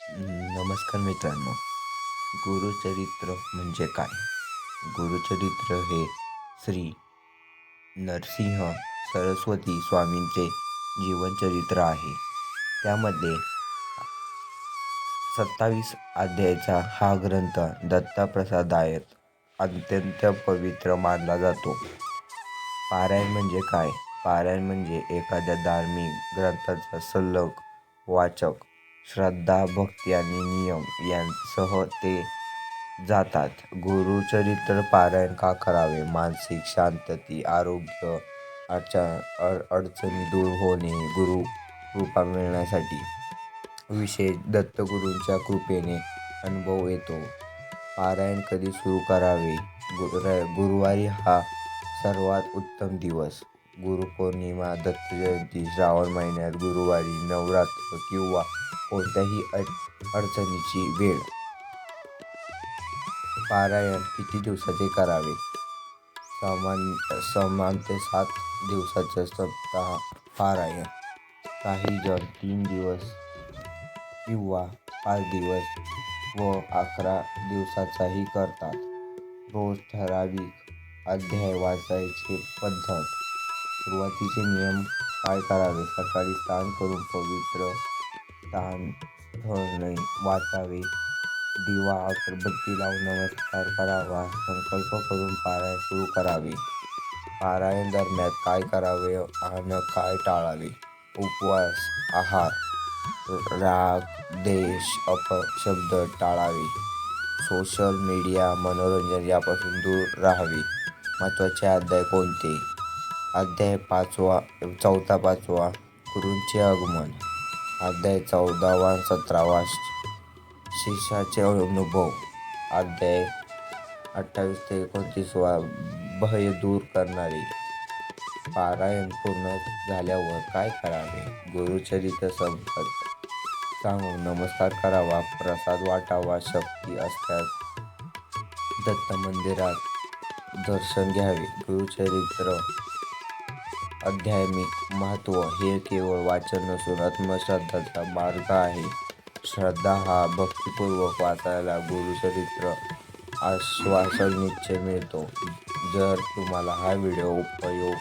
नमस्कार मित्रांनो. गुरुचरित्र म्हणजे काय? गुरुचरित्र हे श्री नरसिंह सरस्वती स्वामींचे जीवनचरित्र आहे. त्यामध्ये सत्तावीस अध्यायाचा हा ग्रंथ दत्तप्रसादायत अत्यंत पवित्र मानला जातो. पारायण म्हणजे काय? पारायण म्हणजे एखाद्या धार्मिक ग्रंथाचा सल्लग वाचक श्रद्धा भक्ती आणि नियम यांसह ते जातात. गुरुचरित्र पारायण का करावे? मानसिक शांतती आरोग्य अडचण अड अडचणी दूर होणे गुरु कृपा मिळण्यासाठी विशेष दत्तगुरूंच्या कृपेने अनुभव येतो. पारायण कधी सुरू करावे? गुरु गुरुवारी हा सर्वात उत्तम दिवस. गुरुपौर्णिमा दत्त जयंती श्रावण महिन्यात गुरुवारी नवरात्र किंवा कोणत्याही अड अडचणीची वेळ. पारायण किती दिवसाचे करावे? सामान्य समान ते सात दिवसाचे सप्ताह पारायण. काही जण तीन दिवस किंवा पाच दिवस व अकरा दिवसाचाही करतात. रोज ठराविक अध्याय वाचायची पद्धत. सुरुवातीचे नियम काय करावे? सकाळी स्नान करून पवित्र ताण धरणे वाचावे. दिवा अगरबत्ती लावून नमस्कार करावा. संकल्प करून पारायण सुरू करावे. पारायण दरम्यान काय करावे आणि काय टाळावे? उपवास आहार राग देश अपशब्द टाळावे. सोशल मीडिया मनोरंजन यापासून दूर राहावे. महत्त्वाचे अध्याय कोणते? अध्याय पाचवा चौथा पाचवा गुरूंचे आगमन. अध्याय चौदावा सतरावा शिष्याचे अनुभव. अध्याय अठ्ठावीस ते एकोणतीसवा भय दूर करणारी. पारायण पूर्ण झाल्यावर काय करावे? गुरुचरित्र संपत सांगून नमस्कार करावा. प्रसाद वाटावा. शक्ती असल्यास दत्त मंदिरात दर्शन घ्यावे. गुरुचरित्र आध्यात्मिक महत्त्व हे केवळ वाचन नसून आत्मश्रद्धाचा मार्ग आहे. श्रद्धा हा भक्तिपूर्वक वाचायला गुरुचरित्र आश्वासन निश्चय मिळतो. जर तुम्हाला हा व्हिडिओ उपयोग